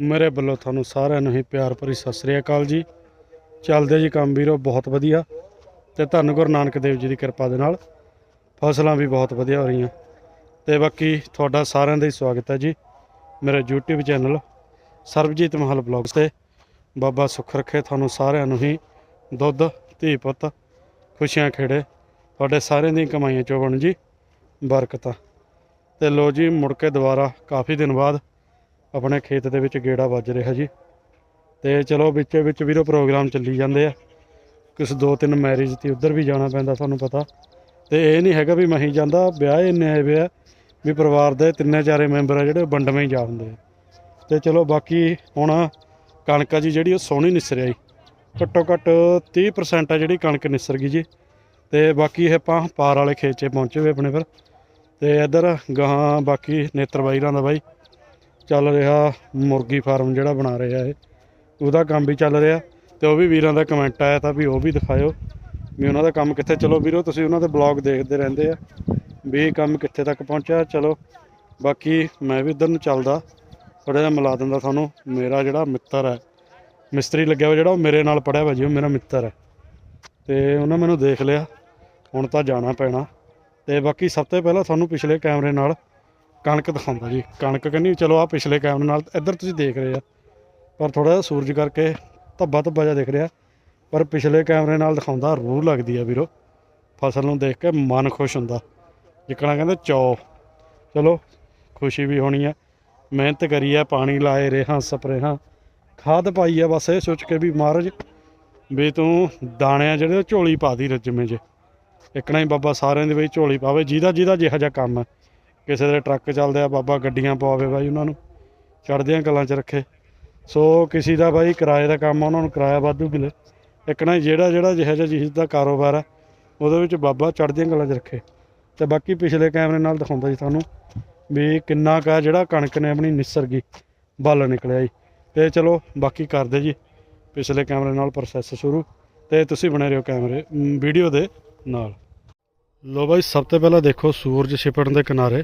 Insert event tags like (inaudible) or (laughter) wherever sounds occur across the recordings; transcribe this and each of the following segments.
ਮੇਰੇ ਵੱਲੋਂ ਤੁਹਾਨੂੰ ਸਾਰਿਆਂ ਨੂੰ ਹੀ ਪਿਆਰ ਭਰੀ ਸਤਿ ਸ੍ਰੀ ਅਕਾਲ ਜੀ। ਚੱਲਦੇ ਜੀ ਕੰਮ ਵੀਰੋ, ਬਹੁਤ ਵਧੀਆ। ਤੇ ਧੰਨ ਗੁਰੂ ਨਾਨਕ ਦੇਵ ਜੀ ਦੀ ਕਿਰਪਾ ਦੇ ਨਾਲ ਫਸਲਾਂ ਵੀ ਬਹੁਤ ਵਧੀਆ ਹੋ ਰਹੀਆਂ। ਤੇ ਬਾਕੀ ਤੁਹਾਡਾ ਸਾਰਿਆਂ ਦਾ ਹੀ ਸਵਾਗਤ ਹੈ ਜੀ ਮੇਰੇ YouTube ਚੈਨਲ ਸਰਬਜੀਤ ਮਹਲ ਬਲੌਗਸ ਤੇ। ਬਾਬਾ ਸੁੱਖ ਰੱਖੇ ਤੁਹਾਨੂੰ ਸਾਰਿਆਂ ਨੂੰ ਹੀ। ਦੁੱਧ, ਧੀ ਪੁੱਤ, ਖੁਸ਼ੀਆਂ ਖੇੜੇ। ਤੁਹਾਡੇ ਸਾਰਿਆਂ ਦੀਆਂ ਕਮਾਈਆਂ ਚੋਂ ਬਣ ਜੀ। ਬਰਕਤਾਂ। ਤੇ ਲੋ ਜੀ, ਮੁੜ ਕੇ ਦੁਬਾਰਾ ਕਾਫੀ ਦਿਨ ਬਾਅਦ ਆਪਣੇ ਖੇਤ ਦੇ ਵਿੱਚ ਗੇੜਾ ਵੱਜ ਰਿਹਾ ਜੀ। ਤੇ ਚਲੋ ਵਿੱਚ ਵਿੱਚ ਵੀਰੋ ਪ੍ਰੋਗਰਾਮ ਚੱਲੀ ਜਾਂਦੇ ਆ। ਕੁਛ ਦੋ ਤਿੰਨ ਮੈਰਿਜ ਤੇ ਉੱਧਰ ਵੀ ਜਾਣਾ ਪੈਂਦਾ ਤੁਹਾਨੂੰ ਪਤਾ। ਤੇ ਇਹ ਨਹੀਂ ਹੈਗਾ ਵੀ ਮੈਂ ਹੀ ਜਾਂਦਾ, ਵਿਆਹ ਇੰਨੇ ਆਏ ਵੇ ਵੀ ਪਰਿਵਾਰ ਦੇ ਤਿੰਨੇ ਚਾਰੇ ਮੈਂਬਰ ਆ ਜਿਹੜੇ ਵੰਡਵੇਂ ਹੀ ਜਾ ਹੁੰਦੇ ਆ। ਤੇ ਚਲੋ ਬਾਕੀ ਹੁਣ ਕਣਕ ਆ ਜੀ ਜਿਹੜੀ ਉਹ ਸੋਹਣੀ ਨਿਸਰ ਆਈ। ਘੱਟੋ ਘੱਟ 30% ਆ ਜਿਹੜੀ ਕਣਕ ਨਿਸਰ ਗਈ ਜੀ। ਤੇ ਬਾਕੀ ਇਹ ਆਪਾਂ ਪਾਰ ਵਾਲੇ ਖੇਤ 'ਚ ਪਹੁੰਚੇ ਹੋਏ ਆਪਣੇ ਫਿਰ। ਤੇ ਇੱਧਰ ਗਾਹਾਂ ਬਾਕੀ ਨੇਤਰ ਬਾਈਰਾਂ ਦਾ ਬਾਈ। ਚੱਲ ਰਿਹਾ ਮੁਰਗੀ ਫਾਰਮ ਜਿਹੜਾ ਬਣਾ ਰਿਹਾ ਇਹ, ਉਹਦਾ ਕੰਮ ਵੀ ਚੱਲ ਰਿਹਾ ਤੇ ਉਹ ਵੀ ਵੀਰਾਂ ਦਾ ਕਮੈਂਟ ਆਇਆ ਤਾਂ ਵੀ ਉਹ ਵੀ ਦਿਖਾਇਓ ਵੀ ਉਹਨਾਂ ਦਾ ਕੰਮ ਕਿੱਥੇ, ਚਲੋ ਵੀਰੋ ਤੁਸੀਂ ਉਹਨਾਂ ਦੇ ਬਲੌਗ ਦੇਖਦੇ ਰਹਿੰਦੇ ਆ ਵੀ ਕੰਮ ਕਿੱਥੇ ਤੱਕ ਪਹੁੰਚਿਆ, ਚਲੋ ਬਾਕੀ ਮੈਂ ਵੀ ਉਧਰ ਨੂੰ ਚੱਲਦਾ ਥੋੜਾ ਜਿਹਾ ਮਿਲਾ ਦਿੰਦਾ ਤੁਹਾਨੂੰ, ਮੇਰਾ ਜਿਹੜਾ ਮਿੱਤਰ ਹੈ, ਮਿਸਤਰੀ ਲੱਗਿਆ ਹੋਇਆ ਜਿਹੜਾ ਉਹ ਮੇਰੇ ਨਾਲ ਪੜਿਆ ਵਾ ਜੀ, ਉਹ ਮੇਰਾ ਮਿੱਤਰ ਹੈ, ਤੇ ਉਹਨਾਂ ਮੈਨੂੰ ਦੇਖ ਲਿਆ, ਹੁਣ ਤਾਂ ਜਾਣਾ ਪੈਣਾ, ਤੇ ਬਾਕੀ ਸਭ ਤੋਂ ਪਹਿਲਾਂ ਤੁਹਾਨੂੰ ਪਿਛਲੇ ਕੈਮਰੇ ਨਾਲ ਕਣਕ ਦਿਖਾਉਂਦਾ ਜੀ। ਕਣਕ ਕਹਿੰਦੀ, ਚਲੋ ਆ ਪਿਛਲੇ ਕੈਮਰੇ ਨਾਲ ਇੱਧਰ ਤੁਸੀਂ ਦੇਖ ਰਹੇ ਆ। ਪਰ ਥੋੜਾ ਜਿਹਾ ਸੂਰਜ ਕਰਕੇ ਧੱਬਾ ਧੱਬਾ ਜਿਹਾ ਦਿਖ ਰਿਹਾ। ਪਰ ਪਿਛਲੇ ਕੈਮਰੇ ਨਾਲ ਦਿਖਾਉਂਦਾ, ਰੂਹ ਲੱਗਦੀ ਆ ਵੀਰੋ। ਫਸਲ ਨੂੰ ਦੇਖ ਕੇ ਮਨ ਖੁਸ਼ ਹੁੰਦਾ। ਜਿੱਕਣਾ ਕਹਿੰਦੇ, ਚੌ। ਚਲੋ, ਖੁਸ਼ੀ ਵੀ ਹੋਣੀ ਆ। ਮਿਹਨਤ ਕਰੀ ਆ, ਪਾਣੀ ਲਾਏ, ਰੇਹਾਂ ਸਪਰੇਹਾਂ। ਖਾਦ ਪਾਈ ਆ ਬਸ, ਇਹ ਸੋਚ ਕੇ ਵੀ ਮਹਾਰਾਜ, ਵੀ ਤੂੰ ਦਾਣਿਆਂ ਜਿਹੜੇ ਝੋਲੀ ਪਾ ਦੀ ਰਜਮੇ 'ਚ। ਇਕਣਾ ਹੀ ਬਾਬਾ ਸਾਰਿਆਂ ਦੇ ਵਿੱਚ ਝੋਲੀ ਪਾਵੇ। ਜਿਹਦਾ ਜਿਹਦਾ ਜਿਹਾ ਜਿਹਾ ਕੰਮ ਹੈ ਕਿਸੇ ਦੇ ਟਰੱਕ ਚੱਲਦੇ ਆ, ਬਾਬਾ ਗੱਡੀਆਂ ਪਵਾਵੇ ਬਾਈ ਉਹਨਾਂ ਨੂੰ, ਚੜ੍ਹਦੀਆਂ ਕਲਾਂ 'ਚ ਰੱਖੇ। ਸੋ ਕਿਸੇ ਦਾ ਬਾਈ ਕਿਰਾਏ ਦਾ ਕੰਮ ਆ, ਉਹਨਾਂ ਨੂੰ ਕਿਰਾਇਆ ਵਾਧੂ ਮਿਲੇ। ਇੱਕ ਨਾ ਜਿਹੜਾ ਜਿਹੜਾ ਜਿਹੋ ਜਿਹਾ ਜਿਸ ਦਾ ਕਾਰੋਬਾਰ ਆ, ਉਹਦੇ ਵਿੱਚ ਬਾਬਾ ਚੜ੍ਹਦੀਆਂ ਕਲਾਂ 'ਚ ਰੱਖੇ। ਤੇ ਬਾਕੀ ਪਿਛਲੇ ਕੈਮਰੇ ਨਾਲ ਦਿਖਾਉਂਦਾ ਜੀ ਤੁਹਾਨੂੰ ਵੀ ਕਿੰਨਾ ਕਾ ਜਿਹੜਾ ਕਣਕ ਨੇ ਆਪਣੀ ਨਿਸਰ ਗਈ ਬੱਲ ਨਿਕਲਿਆ ਜੀ। ਤੇ ਚਲੋ ਬਾਕੀ ਕਰਦੇ ਜੀ, ਪਿਛਲੇ ਕੈਮਰੇ ਨਾਲ ਪ੍ਰੋਸੈਸ ਸ਼ੁਰੂ। ਤੇ ਤੁਸੀਂ ਬਣੇ ਰਹੋ ਕੈਮਰੇ ਵੀਡੀਓ ਦੇ ਨਾਲ। ਲੋ ਬਾਈ, ਸਭ ਤੋਂ ਪਹਿਲਾਂ ਦੇਖੋ ਸੂਰਜ ਛਿਪਣ ਦੇ ਕਿਨਾਰੇ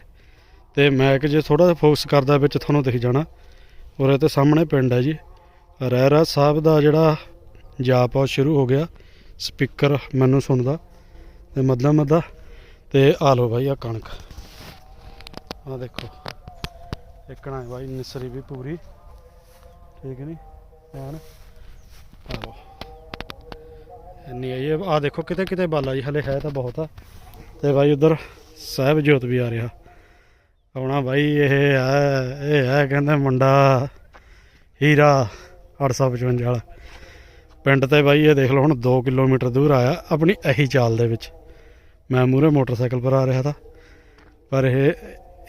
ਤੇ ਮੈਂ ਕਿ ਜੇ ਥੋੜਾ ਜਿਹਾ ਫੋਕਸ ਕਰਦਾ ਵਿੱਚ ਤੁਹਾਨੂੰ ਦਿਖ ਜਾਣਾ, ਉਰੇ ਤੇ ਸਾਹਮਣੇ ਪਿੰਡ ਹੈ ਜੀ। ਰਹਿਰਾ ਸਾਹਿਬ ਦਾ ਜਿਹੜਾ ਜਾਪ ਆ ਸ਼ੁਰੂ ਹੋ ਗਿਆ। ਸਪੀਕਰ ਮੈਨੂੰ ਸੁਣਦਾ ਤੇ ਮੱਦਾ ਮੱਦਾ ਤੇ ਆ ਲੋ ਬਾਈ, ਆ ਕਣਕ। ਆ ਦੇਖੋ, ਇੱਕਣਾ ਹੈ ਬਾਈ, ਨਿਸਰੀ ਵੀ ਪੂਰੀ। ਠੀਕ ਨਹੀਂ ਐਨ, ਆ ਲੋ ਇੰਨੀ ਆਈ ਆ ਦੇਖੋ ਕਿਤੇ ਕਿਤੇ ਬਾਲਾ ਜੀ, ਹਲੇ ਹੈ ਤਾਂ ਬਹੁਤ ਆ। ਤੇ ਬਾਈ ਉਧਰ ਸਾਹਿਬ ਜੋਤ ਵੀ ਆ ਰਿਹਾ। ਆਉਣਾ ਬਾਈ, ਇਹ ਹੈ ਇਹ ਹੈ ਕਹਿੰਦੇ ਮੁੰਡਾ ਹੀਰਾ 855 ਵਾਲਾ। ਪਿੰਡ ਤੇ ਬਾਈ ਇਹ ਦੇਖ ਲਓ, ਹੁਣ 2 ਕਿਲੋਮੀਟਰ ਦੂਰ ਆਇਆ, ਆਪਣੀ ਇਹੀ ਚਾਲ ਦੇ ਵਿੱਚ। ਮੈਂ ਮੂਰੇ ਮੋਟਰਸਾਈਕਲ ਪਰ ਆ ਰਿਹਾ ਤਾਂ। ਪਰ ਇਹ,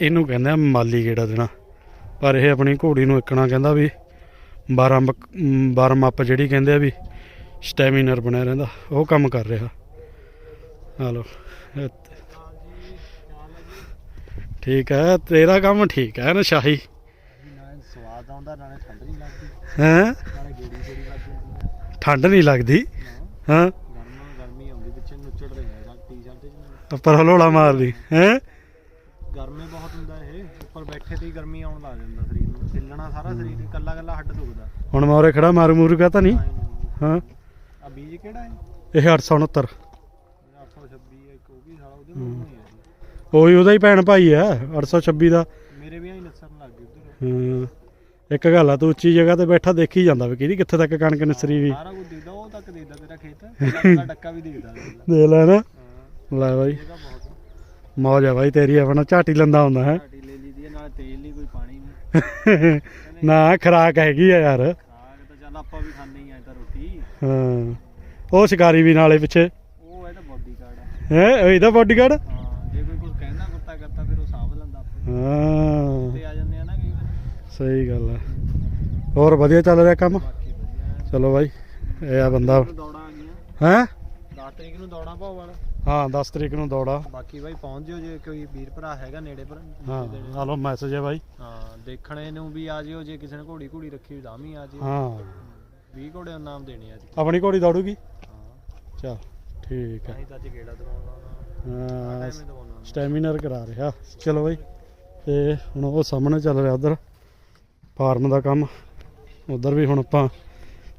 ਇਹਨੂੰ ਕਹਿੰਦੇ ਮਾਲੀ ਗੇੜਾ ਦੇਣਾ। ਪਰ ਇਹ ਆਪਣੀ ਘੋੜੀ ਨੂੰ ਇੱਕਣਾ ਕਹਿੰਦਾ ਵੀ 12 12 ਮੱਪ ਜਿਹੜੀ ਕਹਿੰਦੇ ਆ ਵੀ ਸਟੈਮਿਨਰ ਬਣਿਆ ਰਹਿੰਦਾ, ਉਹ ਕੰਮ ਕਰ ਰਿਹਾ। ਹਾਲੋ ਠੀਕ ਹੈ ਤੇਰਾ ਕੰਮ ਠੀਕ ਹੈ ਨਾ ਸ਼ਾਹੀ? ਨਾਲੇ ਸਵਾਦ ਆਉਂਦਾ ਨਾਲੇ ਠੰਡ ਨਹੀਂ ਲੱਗਦੀ ਹੈ? ਨਾਲੇ ਗੇੜੀ ਗੇੜੀ ਵੱਜ ਜਾਂਦੀ ਹੈ ਠੰਡ ਨਹੀਂ ਲੱਗਦੀ। ਨਾ ਹਾਂ? ਗਰਮ ਗਰਮੀ ਆਉਂਦੀ ਪਿੱਛੇ ਨੁੱਚੜ ਰਿਹਾ ਟੀ-ਸ਼ਰਟ ਚ ਉੱਪਰ ਹਲੋਲਾ ਮਾਰਦੀ। ਹੈ? ਗਰਮੇ ਬਹੁਤ ਹੁੰਦਾ ਇਹ। ਉੱਪਰ ਬੈਠੇ ਤੇ ਹੀ ਗਰਮੀ ਆਉਣ ਲੱਗ ਜਾਂਦਾ ਸਰੀਰ ਨੂੰ। ਹਿੱਲਣਾ ਸਾਰਾ ਸਰੀਰ ਕੱਲਾ ਕੱਲਾ ਹੱਡ ਦੁਖਦਾ। ਹੁਣ ਮੈਂ ਉਰੇ ਖੜਾ ਮਾਰੂ ਮੂਰੂ ਕਾ ਤਾਂ ਨਹੀਂ ਹਾਂ। ਆ ਬੀਜ ਕਿਹੜਾ ਹੈ? ਇਹ 869 826 ਇੱਕ ਉਹ ਵੀ ਸਾਲਾ ਉਹਦੇ ਮੂੰਹ ਹੀ ਹੈ ਉਹੀ ਉਹਦਾ ਹੀ ਭੈਣ ਭਾਈ ਆ 826 ਦਾ। ਮੇਰੇ ਵੀ ਆਈ ਨਸਰਨ ਲੱਗ ਗਈ ਉਧਰ। ਹਾਂ ਇੱਕ ਗੱਲ ਆ ਤੂੰ ਉੱਚੀ ਜਗ੍ਹਾ ਤੇ ਬੈਠਾ ਦੇਖੀ ਜਾਂਦਾ ਵੀ ਕਿਹਦੀ ਕਿੱਥੇ ਤੱਕ ਕਣਕ ਨਿਸਰੀ ਵੀ। ਸਾਰਾ ਕੁਝ ਦਿਖਦਾ ਉਹ ਤੱਕ ਦਿਖਦਾ ਤੇਰਾ ਖੇਤ। ਕੱਲਾ ਡੱਕਾ ਵੀ ਦਿਖਦਾ ਦੇਖ ਲੈ। ਦੇਖ ਲੈ ਨਾ। ਹਾਂ। ਲੈ ਬਾਈ। ਜਗ੍ਹਾ ਬਹੁਤ। ਮੌਜ ਆ ਬਾਈ ਤੇਰੀ ਆਪਣਾ ਝਾਟੀ ਲੰਦਾ ਹੁੰਦਾ ਹੈ। ਘਾਟੀ ਲੈ ਲਈ ਦੀ ਹੈ, ਨਾਲੇ ਤੇਲ ਨਹੀਂ ਕੋਈ ਪਾਣੀ ਨਹੀਂ। (laughs) ਨਾ ਖਰਾਕ ਹੈਗੀ ਆ ਯਾਰ। ਖਾਗ ਤਾਂ ਚੱਲ ਆਪਾਂ ਵੀ ਖਾਂਦੇ ਹੀ ਆ ਤਾਂ ਰੋਟੀ। ਹਾਂ। ਉਹ ਸ਼ਿਕਾਰੀ ਵੀ ਨਾਲੇ ਪਿੱਛੇ। ਉਹ ਇਹਦਾ ਬੋਡੀ ਕਾਰਡ ਆ। ਹੈ ਇਹਦਾ ਬਾਡੀਗਾਰਡ ਹਾਂ ਜੇ ਕੋਈ ਕੁਝ ਕਹਿੰਦਾ ਕੁੱਤਾ ਕਰਤਾ ਫਿਰ ਉਹ ਸਾਂਭ ਲੈਂਦਾ ਆਪੇ ਹਾਂ। ਤੇ ਆ ਜਾਂਦੇ ਆ ਨਾ ਕਈ ਵਾਰ। ਸਹੀ ਗੱਲ ਹੈ ਹੋਰ ਵਧੀਆ ਚੱਲ ਰਿਹਾ ਕੰਮ? ਬਾਕੀ ਵਧੀਆ। ਚਲੋ ਬਾਈ ਇਹ ਆ ਬੰਦਾ। ਨੂੰ ਦੌੜਾਂ ਆ ਗਈਆਂ। ਹੈ? 10 ਤਰੀਕ ਨੂੰ ਦੌੜਾਂ ਭਾਉ ਵਾਲਾ। ਹਾਂ 10 ਤਰੀਕ ਨੂੰ ਦੌੜਾ। ਬਾਕੀ ਬਾਈ ਪਹੁੰਚ ਜਿਓ ਜੇ ਕੋਈ ਵੀਰ ਭਰਾ ਹੈਗਾ ਨੇੜੇ ਪਰ ਹਾਂ ਆ ਲੋ ਮੈਸੇਜ ਹੈ ਬਾਈ। ਹਾਂ ਦੇਖਣੇ ਨੂੰ ਵੀ ਆ ਜਿਓ ਜੇ ਕਿਸੇ ਨੇ ਘੋੜੀ ਘੋੜੀ ਰੱਖੀ ਵੀ ਤਾਂ ਵੀ ਆ ਜਿਓ। ਹਾਂ। 20 ਘੋੜੇ ਦਾ ਨਾਮ ਦੇਣੇ ਅੱਜ। ਆਪਣੀ ਘੋੜੀ ਦੌੜੂਗੀ? ਹਾਂ। ਚਲ ਠੀਕ ਹੈ ਨਹੀਂ ਤਾਂ ਅੱਜ ਗੇੜਾ ਦਵਾਉਣਾ ਹਾਂ ਟਾਈਮ ਹੀ ਦਵਾਉਣਾ ਸਟੈਮਿਨਰ ਕਰਾ ਰਿਹਾ। ਚਲੋ ਬਾਈ। ਤੇ ਹੁਣ ਉਹ ਸਾਹਮਣੇ ਚੱਲ ਰਿਹਾ ਉਧਰ ਫਾਰਮ ਦਾ ਕੰਮ। ਉਧਰ ਵੀ ਹੁਣ ਆਪਾਂ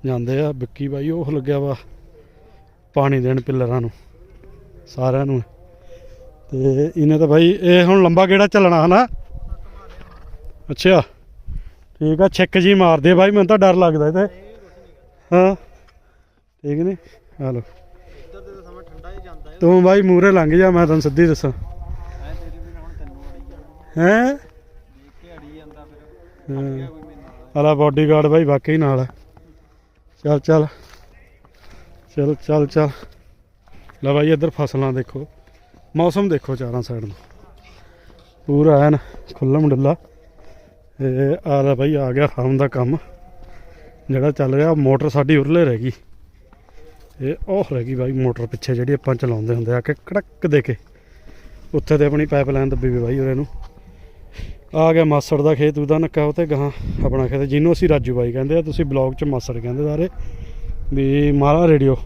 ਜਾਂਦੇ ਆ। ਵਿੱਕੀ ਬਾਈ ਉਹ ਲੱਗਿਆ ਵਾ ਪਾਣੀ ਦੇਣ ਪਿੱਲਰਾਂ ਨੂੰ ਸਾਰਿਆਂ ਨੂੰ। ਤੇ ਇਹਨੇ ਤਾਂ ਬਾਈ ਇਹ ਹੁਣ ਲੰਬਾ ਕਿਹੜਾ ਚੱਲਣਾ ਹਨਾ? ਅੱਛਾ ਠੀਕ ਆ ਛਿੱਕ ਜੀ ਮਾਰਦੇ ਬਾਈ ਮੈਨੂੰ ਤਾਂ ਡਰ ਲੱਗਦਾ ਇਹ ਤੇ। ਹਾਂ ਠੀਕ ਨੇ ਹਲੋ ਤਾਂ ਬਾਈ ਮੂਰੇ ਲੰਘ ਜਾ ਮੈਂ ਤੈਨੂੰ ਸਿੱਧੀ ਦੱਸਾਂ ਐ ਤੇਰੇ ਵੀ ਹੁਣ ਤੈਨੂੰ ਅੜੀ ਜਾਣਾ ਹੈਂ ਆਲਾ ਬਾਡੀਗਾਰਡ ਬਾਈ ਵਾਕਈ ਨਾਲ। ਹੈ ਚੱਲ ਚੱਲ। ਚੱਲ ਚੱਲ ਚੱਲ। ਲੈ ਬਾਈ ਇੱਧਰ ਫਸਲਾਂ ਦੇਖੋ। ਮੌਸਮ ਦੇਖੋ ਚਾਰਾਂ ਸਾਈਡ ਨੂੰ। ਪੂਰਾ ਐਨ ਖੁੱਲ੍ਹਮ ਡੁੱਲਾ ਇਹ ਆ ਲੈ ਬਾਈ ਆ ਗਿਆ ਫਾਰਮ ਦਾ ਕੰਮ। ਜਿਹੜਾ ਚੱਲ ਰਿਹਾ, ਮੋਟਰ ਸਾਡੀ ਉਰਲੇ ਰਹਿ ਗਈ। ਇਹ ਉਹ ਰਹਿ ਗਈ ਬਾਈ ਮੋਟਰ ਪਿੱਛੇ ਜਿਹੜੀ ਆਪਾਂ ਚਲਾਉਂਦੇ ਹੁੰਦੇ ਆ ਕਿ ਕੜਕ ਦੇ ਕੇ। ਉੱਥੇ ਤੇ ਆਪਣੀ ਪਾਈਪਲਾਈਨ ਦੱਬੀ ਵੀ ਬਾਈ ਉਰੇ ਨੂੰ। ਆ ਗਿਆ ਮਾਸੜ ਦਾ ਖੇਤ ਉਹਦਾ ਨੱਕਾ ਉਤੇ ਗਾਂ ਆਪਣਾ ਖੇਤ ਜਿਹਨੂੰ ਅਸੀਂ ਰਾਜੂ ਬਾਈ ਕਹਿੰਦੇ ਆ ਤੁਸੀਂ ਬਲੌਗ 'ਚ ਮਾਸੜ ਕਹਿੰਦੇ ਸਾਰੇ ਵੀ ਮਾਰਾ ਰੇਡੀਓ।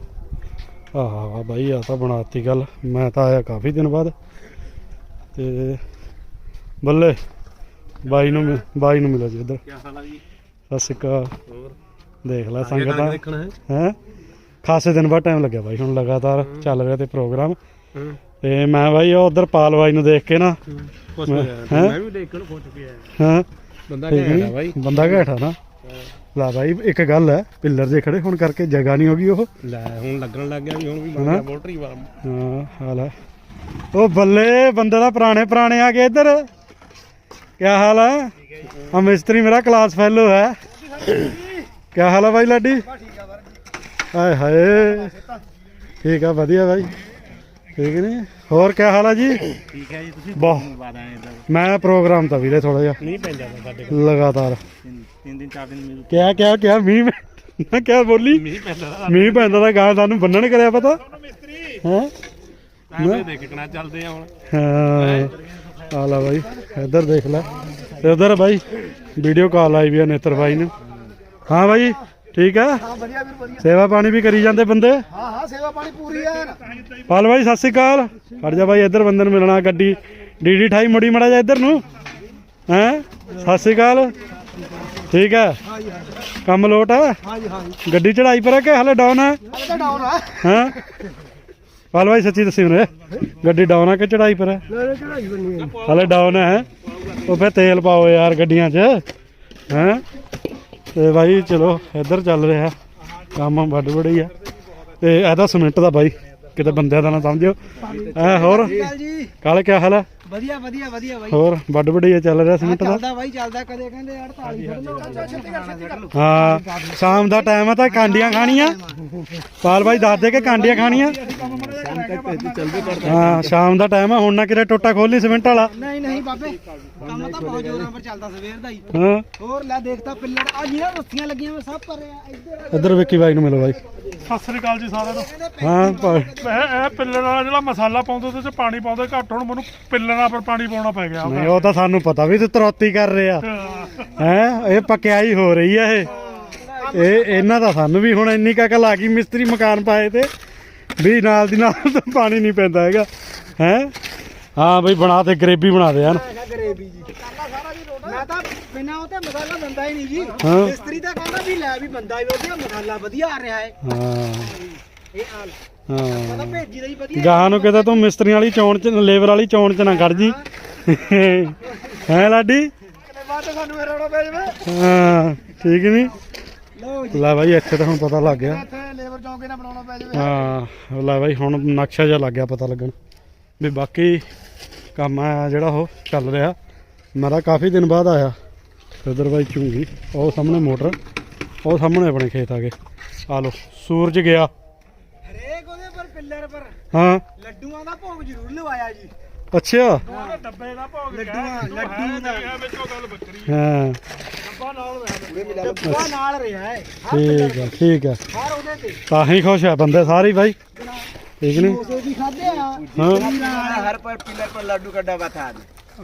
ਆਹ ਬਾਈ ਆ ਤਾਂ ਬਣਾਤੀ ਗੱਲ ਮੈਂ ਤਾਂ ਆਇਆ ਕਾਫੀ ਦਿਨ ਬਾਅਦ। ਤੇ ਬੱਲੇ ਬਾਈ ਨੂੰ ਬਾਈ ਨੂੰ ਮਿਲੋ ਜੀ ਇੱਧਰ। ਕੀ ਹਾਲ ਆ ਜੀ? ਸਤਿ ਸ਼੍ਰੀ ਅਕਾਲ। ਹੋਰ? ਦੇਖ ਲੈ ਸੰਗਤਾਂ। ਹੈ। ਖਾਸੇ ਦਿਨ ਬਾਅਦ ਟਾਈਮ ਲੱਗਿਆ ਬਾਈ ਹੁਣ ਲਗਾਤਾਰ ਚੱਲ ਰਿਹਾ ਤੇ ਪ੍ਰੋਗਰਾਮ ਤੇ ਮੈਂ ਬਾਈ ਉਹ ਉਧਰ ਪਾਲ ਬਾਈ ਨੂੰ ਦੇਖ ਕੇ ਨਾ ਕੁਛ ਮੈਂ- ਹੈਂ? ਵੀ ਦੇਖਣ ਖੁਸ਼ ਪਿਆ ਹਾਂ? ਬੰਦਾ ਘੈਂਟ? ਬਾਈ। ਬੰਦਾ ਘੈਂਟਾ ਨਾ। ਲਾ ਬਾਈ ਇੱਕ ਗੱਲ ਹੈ ਪਿੱਲਰ ਜੇ ਖੜੇ ਹੁਣ ਕਰਕੇ ਜਗ੍ਹਾ ਨਹੀਂ ਹੋਗੀ ਉਹ। ਲੈ ਹੁਣ ਲੱਗਣ ਲੱਗ ਗਿਆ ਵੀ ਹੁਣ ਵੀ? ਬਣ ਗਿਆ ਪੋਲਟਰੀ ਫਾਰਮ ਹਾਂ ਹਾਲ ਹੈ। ਉਹ ਬੱਲੇ ਬੰਦੇ ਦਾ ਪੁਰਾਣੇ ਪੁਰਾਣੇ ਆ ਗਏ ਇੱਧਰ। ਕੀ ਹਾਲ ਹੈ? ਆ ਮਿਸਤਰੀ ਮੇਰਾ ਕਲਾਸ ਫੈਲੋ ਹੈ। ਕੀ ਹਾਲ ਹੈ ਬਾਈ ਲਾਡੀ? ਹਾਏ ਹਾਏ। ਠੀਕ ਆ ਵਧੀਆ ਬਾਈ। ਠੀਕ ਨੇ ਹੋਰ ਕੀ ਹਾਲ ਹੈ ਜੀ? ਠੀਕ ਹੈ ਜੀ ਤੁਸੀਂ ਬਹੁਤ ਬਾਅਦ ਆਏ ਤਾਂ ਮੈਂ ਪ੍ਰੋਗਰਾਮ ਤਾਂ ਵੀਰੇ ਥੋੜਾ ਜਿਹਾ ਨਹੀਂ ਪੈਂਦਾ ਸਾਡੇ ਕੋਲ ਲਗਾਤਾਰ। ਤਿੰਨ ਦਿਨ ਚਾਰ ਦਿਨ ਮਿਲ ਕਿਆ ਕਿਆ ਕਿਆ ਮੀਂਹ ਮੈਂ ਕਿਆ ਬੋਲੀ? ਮੀਂਹ ਪੈਂਦਾ ਮੀਂਹ ਪੈਂਦਾ ਤਾਂ ਗਾਂ ਸਾਨੂੰ ਬੰਨਣ ਕਰਿਆ ਪਤਾ। ਮਿਸਤਰੀ। ਹੈ? ਤਾਂ ਦੇਖਣਾ ਚੱਲਦੇ ਆ ਹੁਣ। ਹਾਂ। ਆ ਲਾ ਬਾਈ ਇੱਧਰ ਦੇਖ ਲੈ। ਤੇ ਉਧਰ ਬਾਈ ਵੀਡੀਓ ਕਾਲ ਆਈ ਵੀ ਆ ਨੇਤਰ ਬਾਈ ਨੂੰ। ਹਾਂ ਬਾਈ। ਠੀਕ ਆ ਹਾਂ ਵਧੀਆ ਵੀਰ ਵਧੀਆ। ਸੇਵਾ ਪਾਣੀ ਵੀ ਕਰੀ ਜਾਂਦੇ ਬੰਦੇ? ਹਾਂ ਹਾਂ ਸੇਵਾ ਪਾਣੀ ਪੂਰੀ ਹੈ ਪਾਲ ਬਾਈ ਸਤਿ ਸ੍ਰੀ ਅਕਾਲ। ਖੜ ਜਾ ਬਾਈ ਇੱਧਰ ਬੰਦੇ ਨੂੰ ਮਿਲਣਾ ਗੱਡੀ। ਡੀਡੀ 28 ਮੁੜੀ ਮੜਾ ਜਾ ਇੱਧਰ ਨੂੰ। ਹੈ? ਸਤਿ ਸ੍ਰੀ ਅਕਾਲ। ਠੀਕ ਆ ਹਾਂ? ਹਾਂ ਕੰਮ ਲੋਟ ਆ ਹਾਂ ਹਾਂ ਗੱਡੀ ਚੜਾਈ ਪਰ ਆ ਕਿ ਹਲੇ ਡਾਊਨ ਆ ਹਲੇ ਡਾਊਨ ਹਾਂ? ਪਾਲ ਬਾਈ ਸੱਚੀ ਦੱਸੀ ਉਹਨੇ। ਗੱਡੀ ਡਾਊਨ ਆ ਕਿ ਚੜਾਈ ਪਰ ਹੈ? ਹਲੇ ਡਾਊਨ ਹੈ ਉਹ ਫੇ ਤੇਲ ਪਾਓ ਯਾਰ ਗੱਡੀਆਂ 'ਚ। ਹੈਂ? ਤੇ ਬਾਈ ਚਲੋ ਇੱਧਰ ਚੱਲ ਰਿਹਾ ਕੰਮ ਵੱਡ ਬੜੀ ਆ ਤੇ ਇਹਦਾ ਸਿਮੈਂਟ ਦਾ ਬਾਈ ਕਿਤੇ ਬੰਦਿਆਂ ਦਾ ਨਾ ਸਮਝਿਓ। ਐ ਹੋਰ ਕਾਲੇ ਕੀ ਹਾਲ ਹੈ? ਵਧੀਆ ਵਧੀਆ ਵਧੀਆ ਬਾਈ। ਹੋਰ ਵੱਡ ਬੜੀ ਆ ਚੱਲ ਰਿਹਾ ਸਿਮੈਂਟ ਦਾ? ਚੱਲਦਾ ਬਾਈ ਚੱਲਦਾ ਕਦੇ ਕਹਿੰਦੇ 48 ਫੜ ਲਓ। ਛੱਤੀ ਕਰ ਹਾਂ ਸ਼ਾਮ ਦਾ ਟਾਈਮ ਆ ਤਾਂ ਕਾਂਡੀਆਂ ਖਾਣੀਆਂ। ਪਾਲ ਬਾਈ ਦੱਸ ਦੇ ਕਿ ਕਾਂਡੀਆਂ ਖਾਣੀਆਂ। ਹਾਂ ਸ਼ਾਮ ਦਾ ਟਾਈਮ ਆ ਹੁਣ ਨਾ ਕਿਤੇ ਟੋਟਾ ਖੋਲੀ ਸਿਮੈਂਟ ਵਾਲਾ। ਨਹੀਂ ਨਹੀਂ ਬਾਬੇ। ਕੰਮ ਤਾਂ ਬਹੁਤ ਜ਼ੋਰਾਂ ਪਰ ਚੱਲਦਾ ਸਵੇਰ ਦਾ ਹੀ। ਹਾਂ। ਹੋਰ ਲੈ ਦੇਖਤਾ ਪਿੱਲਰ ਆ ਜਿਹੜਾ ਰੱਸੀਆਂ ਲੱਗੀਆਂ ਹੋਈਆਂ ਸਭ ਪਰ ਆ ਇੱਧਰ ਇੱਧਰ ਵਿੱਕੀ ਬਾਈ ਨੂੰ ਮਿਲੋ ਬਾਈ। ਸਤਿ ਸ੍ਰੀ ਅਕਾਲ ਜੀ ਸਾਰਿਆਂ ਨੂੰ। ਹਾਂ ਭਾਈ ਇਹ ਇਹ ਪਿੱਲਰ ਵਾਲਾ ਜਿਹੜਾ ਮਸਾਲਾ ਪਾਉਂਦੇ ਉਹਦੇ ਚ ਪਾਣੀ ਪਾਉਂਦੇ ਘੱਟ ਹੁਣ ਮੈਨੂੰ ਪਿੱਲਰਾਂ ਪਰ ਪਾਣੀ ਪਾਉਣਾ ਪੈ ਗਿਆ। ਨਹੀਂ ਉਹ ਤਾਂ ਸਾਨੂੰ ਪਤਾ ਵੀ ਤੂੰ ਤਰੋਤੀ ਕਰ ਰਿਹਾ। ਹੈ। ਇਹ ਪਕਿਆਈ ਹੋ ਰਹੀ ਹੈ ਇਹ। ਇਹ ਇਹਨਾਂ ਦਾ ਸਾਨੂੰ ਵੀ ਹੁਣ ਇੰਨੀ ਕਕਲ ਆ ਗਈ ਮਿਸਤਰੀ ਮਕਾਨ ਪਾਏ ਤੇ ਵੀ ਨਾਲ ਦੀ ਨਾਲ ਤਾਂ ਪਾਣੀ ਨਹੀਂ ਪੈਂਦਾ ਹੈਗਾ। ਹੈ? ਹਾਂ ਬਈ ਬਣਾ ਤੇ ਗਰੇਬੀ ਬਣਾ ਦੇ ਯਾਰ ਹੈਗਾ ਗਰੇਬੀ ਜੀ। ਮੈਂ ਤਾਂ ਬਿਨਾਂ ਉਹ ਤੇ ਮਸਾਲਾ ਬੰਦਾ ਹੀ ਨਹੀਂ ਜੀ। ਹਾਂ। ਮਿਸਤਰੀ ਤਾਂ ਕਹਿੰਦਾ ਵੀ ਲੈ ਵੀ ਬੰਦਾ ਹੀ ਵਧੀਆ ਮਸਾਲਾ ਵਧੀਆ ਆ ਰਿਹਾ ਹੈ। ਹਾਂ। ਇਹ ਹਾਲ ਹਾਂ। ਮੈਂ ਤਾਂ ਭੇਜੀ ਦਾ ਹੀ ਵਧੀਆ ਗਾਹਾਂ ਨੂੰ ਕਿਤੇ ਤੂੰ ਮਿਸਤਰੀਆਂ ਵਾਲੀ ਚੌਣ ਚ ਲੇਬਰ ਵਾਲੀ ਚੌਣ ਚ ਨਾ ਖੜ ਜੀ। ਹੈ ਲਾਡੀ? ਕਿਤੇ ਬਾਅਦ ਚ ਸਾਨੂੰ ਇਹ ਰੋਣਾ ਪੈ ਜਾਵੇ। ਹਾਂ ਠੀਕ ਨਹੀਂ ਜੀ। ਲੈ ਬਾਈ ਇੱਥੇ ਤਾਂ ਹੁਣ ਪਤਾ ਲੱਗ ਗਿਆ। ਇੱਥੇ ਲੇਬਰ ਚੌਂਕੇ ਨਾਲ ਬਣਾਉਣਾ ਪੈ ਜਾਵੇ। ਹਾਂ ਲੈ ਬਾਈ ਹੁਣ ਨਕਸ਼ਾ ਜਿਹਾ ਲੱਗ ਗਿਆ ਪਤਾ ਲੱਗਣ। ਵੀ ਬਾਕੀ ਕੰਮ ਆ ਜਿਹੜਾ ਉਹ ਚੱਲ ਰਿਹਾ। ਮੈਂ ਤਾਂ ਕਾਫੀ ਦਿਨ ਬਾਅਦ ਆਇਆ। ਉਧਰ ਬਾਈ ਚੁੰਗੀ ਉਹ ਸਾਹਮਣੇ ਮੋਟਰ ਉਹ ਸਾਹਮਣੇ ਆਪਣੇ ਖੇਤ ਆ ਗਏ। ਆ ਲੋ ਸੂਰਜ ਗਿਆ। ਹਰੇਕ ਉਹਦੇ ਪਰ ਪਿੱਲਰ ਪਰ। ਹਾਂ। ਲੱਡੂਆਂ ਦਾ ਭੋਗ ਜ਼ਰੂਰ ਲਵਾਇਆ ਜੀ। ਅੱਛਾ। ਡੱਬੇ ਦਾ ਭੋਗ ਲੱਡੂਆਂ ਲੱਡੂ ਦਾ। ਇਹ ਵਿੱਚੋਂ ਗੱਲ ਬੱਕਰੀ ਹਾਂ। ਡੱਬਾ ਨਾਲ ਹੋਇਆ ਡੱਬਾ ਨਾਲ ਰਿਹਾ ਹੈ। ਠੀਕ ਆ ਠੀਕ ਆ। ਹਰ ਉਹਦੇ ਤੇ। ਤਾਂ ਹੀ ਖੁਸ਼ ਆ ਬੰਦੇ ਸਾਰੇ ਹੀ ਬਾਈ ਠੀਕ ਨੇ ਉਸੇ ਵੀ ਖਾਦੇ ਆ ਹਾਂ ਹਰ ਪਰ ਪਿੱਲਰ ਪਰ ਲੱਡੂ का डब्बा था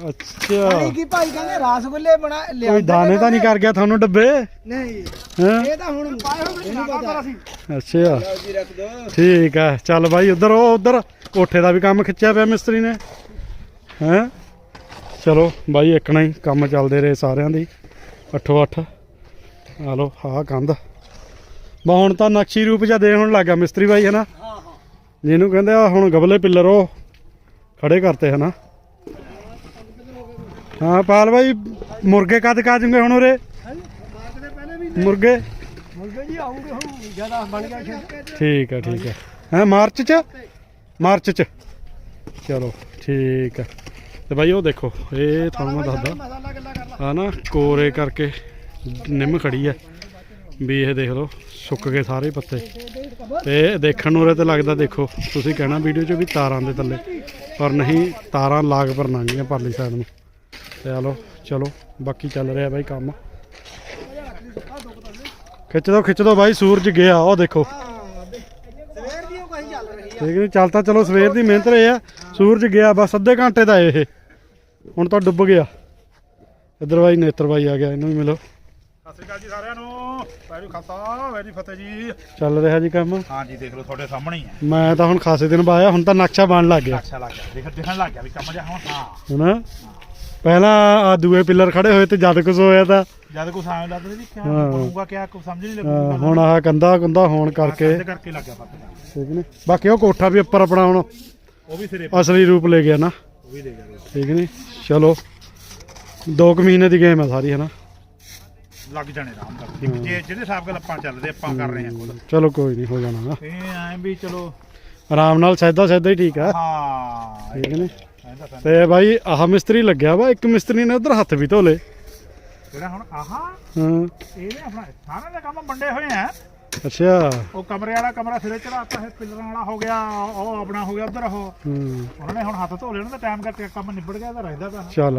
ਅੱਛਾ ਕੀ ਭਾਈ ਕਹਿੰਦੇ ਰਸਗੁੱਲੇ ਬਣਾ ਲਿਆ ਕੋਈ ਦਾਣੇ ਤਾਂ ਨਹੀਂ ਕਰ ਗਿਆ ਤੁਹਾਨੂੰ ਡੱਬੇ ਨਹੀਂ ਹਾਂ ਇਹ ਤਾਂ ਹੁਣ ਪਾਏ ਹੋਏ ਇਹਨੂੰ ਪਤਾ ਅੱਛਾ ਜੀ ਰੱਖ ਦੋ ਠੀਕ ਹੈ ਚੱਲ ਬਾਈ ਉਧਰ ਉਹ ਉਧਰ ਕੋਠੇ ਦਾ ਵੀ ਕੰਮ ਖਿੱਚਿਆ ਪਿਆ ਮਿਸਤਰੀ ਨੇ ਹੈਂ ਚਲੋ ਬਾਈ ਇੱਕਣਾ ਹੀ ਕੰਮ ਚੱਲਦੇ ਰਹੇ ਸਾਰਿਆਂ ਦੀ ਅੱਠੋ ਅੱਠ ਆ ਲੋ ਆਹ ਕੰਧ ਬਾ ਹੁਣ ਤਾਂ ਨਕਸ਼ੀ ਰੂਪ ਜਿਹਾ ਦੇ ਹੁਣ ਲੱਗਾ ਮਿਸਤਰੀ ਬਾਈ ਹੈ ਨਾ ਹਾਂ ਹਾਂ ਜਿਹਨੂੰ ਕਹਿੰਦੇ ਆ ਹੁਣ ਗਬਲੇ ਪਿੱਲਰ ਉਹ ਖੜੇ ਕਰਤੇ ਹਨਾ। ਹਾਂ ਪਾਲ ਬਾਈ ਮੁਰਗੇ ਕਦ ਕਾਜੂਗੇ ਹੁਣ ਉਰੇ? ਮੁਰਗੇ? ਮੁਰਗੇ ਜੀ ਆਉਂਗੇ ਹੁਣ ਜ਼ਿਆਦਾ ਬਣ ਗਿਆ ਠੀਕ ਹੈ ਠੀਕ ਹੈ ਹੈ ਮਾਰਚ ਚ? ਮਾਰਚ ਚ। ਚਲੋ ਠੀਕ ਹੈ ਤੇ ਬਾਈ ਉਹ ਦੇਖੋ ਇਹ ਤੁਹਾਨੂੰ ਮੈਂ ਦੱਸਦਾ। ਆ ਨਾ ਕੋਰੇ ਕਰਕੇ ਨਿੰਮ ਖੜੀ ਹੈ ਵੀ ਇਹ ਦੇਖ ਲਓ। ਸੁੱਕ ਗਏ ਸਾਰੇ ਪੱਤੇ। ਤੇ ਦੇਖਣ ਨੂੰ ਉਰੇ ਤੇ ਲੱਗਦਾ ਦੇਖੋ, ਤੁਸੀਂ ਕਹਿਣਾ ਵੀਡੀਓ 'ਚ ਵੀ ਤਾਰਾਂ ਦੇ ਥੱਲੇ, ਪਰ ਨਹੀਂ, ਤਾਰਾਂ ਲਾਗ ਪਰ ਲੰਘੀਆਂ ਪਰਲੀ ਸਾਈਡ ਨੂੰ। ਤੇ ਆ ਲਓ, ਚਲੋ, ਬਾਕੀ ਚੱਲ ਰਿਹਾ ਬਾਈ ਕੰਮ। ਖਿੱਚ ਦੋ ਖਿੱਚ ਦੋ ਬਾਈ, ਸੂਰਜ ਗਿਆ, ਉਹ ਦੇਖੋ। ਸਵੇਰ ਦੀ ਉਹ ਕਹੀ ਚੱਲ ਰਹੀ ਆ ਠੀਕ ਨਹੀਂ ਚੱਲ ਤਾਂ ਚਲੋ, ਸਵੇਰ ਦੀ ਮਿਹਨਤ ਰਹੇ ਆ। ਸੂਰਜ ਗਿਆ, ਬਸ ਅੱਧੇ ਘੰਟੇ ਦਾ ਇਹ। ਹੁਣ ਤਾਂ ਡੁੱਬ ਗਿਆ। ਇੱਧਰ ਬਾਈ ਨੇਤਰ ਬਾਈ ਆ ਗਿਆ, ਇਹਨੂੰ ਵੀ ਮਿਲੋ। ਸਤਿ ਸ਼੍ਰੀ ਅਕਾਲ ਜੀ ਸਾਰਿਆਂ ਨੂੰ। ਵੈਰੀ ਖਾਲਸਾ ਵੈਰੀ ਫਤਿਹ ਜੀ। ਚੱਲ ਰਿਹਾ ਜੀ ਕੰਮ? ਹਾਂ ਜੀ ਦੇਖ ਲਓ ਤੁਹਾਡੇ ਸਾਹਮਣੇ ਹੀ ਹੈ। ਮੈਂ ਤਾਂ ਹੁਣ ਖਾਸੇ ਦਿਨ ਬਾਅਦ ਆਇਆ ਹੁਣ ਤਾਂ ਨਕਸ਼ਾ ਬਣ ਲੱਗ ਗਿਆ। ਅੱਛਾ ਲੱਗ ਗਿਆ ਦੇਖ ਦਿਖਣ ਲੱਗ ਗਿਆ ਵੀ ਕੰਮ ਜਿਹਾ ਹੁਣ ਹਾਂ। ਹਨਾ? ਪਹਿਲਾਂ ਆ ਦੂਏ ਪਿੱਲਰ ਖੜੇ ਹੋਏ ਤੇ ਜਦ ਕੁਝ ਹੋਇਆ ਤਾਂ ਜਦ ਕੁਛ ਆਇਆ ਲੱਗਦਾ ਕਿਆ ਹਾਂ। ਬਣੂਗਾ ਕਿਆ ਕੁਛ ਸਮਝ ਨਹੀਂ ਅਹ, ਲੱਗੂਗਾ ਹੁਣ ਆਹ ਕੰਦਾ ਕੁੰਦਾ ਹੋਣ ਕਰਕੇ। ਕਰਕੇ ਕਰਕੇ ਲੱਗ ਗਿਆ ਪਤਾ ਠੀਕ ਨੇ? ਬਾਕੀ ਉਹ ਕੋਠਾ ਵੀ ਉੱਪਰ ਆਪਣਾ ਹੁਣ ਉਹ ਵੀ ਸਿਰੇ ਅਸਲੀ ਰੂਪ ਲੈ ਗਿਆ ਨਾ। ਉਹ ਵੀ ਲੈ ਗਿਆ ਠੀਕ ਨੇ? ਚਲੋ 2 ਕੁ ਮਹੀਨੇ ਦੀ ਗੇਮ ਹੈ ਸਾਰੀ ਹਨਾ? ਲੱਗ ਜਾਣੇ ਆਰਾਮ ਕਰ ਜੇ ਜਿਹੜੇ ਹਿਸਾਬ ਨਾਲ ਆਪਾਂ ਚੱਲਦੇ ਆਪਾਂ ਕਰ ਰਹੇ ਹਾਂ ਖੁਦ। ਚਲੋ ਕੋਈ ਨਹੀਂ ਹੋ ਜਾਣਾ। ਇਹ ਐਂ ਵੀ ਚਲੋ। ਆਰਾਮ ਨਾਲ ਸੈਦਾ ਸੈਦਾ ਹੀ ਠੀਕ ਆ। ਹਾਂ ਠੀਕ ਨੇ? ਇਹਦਾ ਤਾਂ ਤੇ ਬਾਈ ਆਹ ਮਿਸਤਰੀ ਲੱਗਿਆ ਵਾ ਇੱਕ ਮਿਸਤਰੀ ਨੇ ਉਧਰ ਹੱਥ ਵੀ ਧੋਲੇ ਜਿਹੜਾ ਹੁਣ ਆਹਾ ਹਾਂ। ਇਹਨੇ ਆਪਣਾ ਸਾਰਾ ਦਾ ਕੰਮ ਵੰਡੇ ਹੋਏ ਆ। ਅੱਛਾ। ਉਹ ਕਮਰੇ ਵਾਲਾ ਕਮਰਾ ਸਿਰੇ ਚੜਾਤਾ ਹੈ ਪਿੱਲਰਾਂ ਵਾਲਾ ਹੋ ਗਿਆ ਉਹ ਆਪਣਾ ਹੋ ਗਿਆ ਉਧਰ ਉਹ। ਹੂੰ। ਉਹਨਾਂ ਨੇ ਹੁਣ ਹੱਥ ਧੋ ਲੈਣ ਦਾ ਟਾਈਮ ਕਰਕੇ ਕੰਮ ਨਿਬੜ ਗਿਆ ਤਾਂ ਰਹਿੰਦਾ ਪਿਆ। ਚੱਲ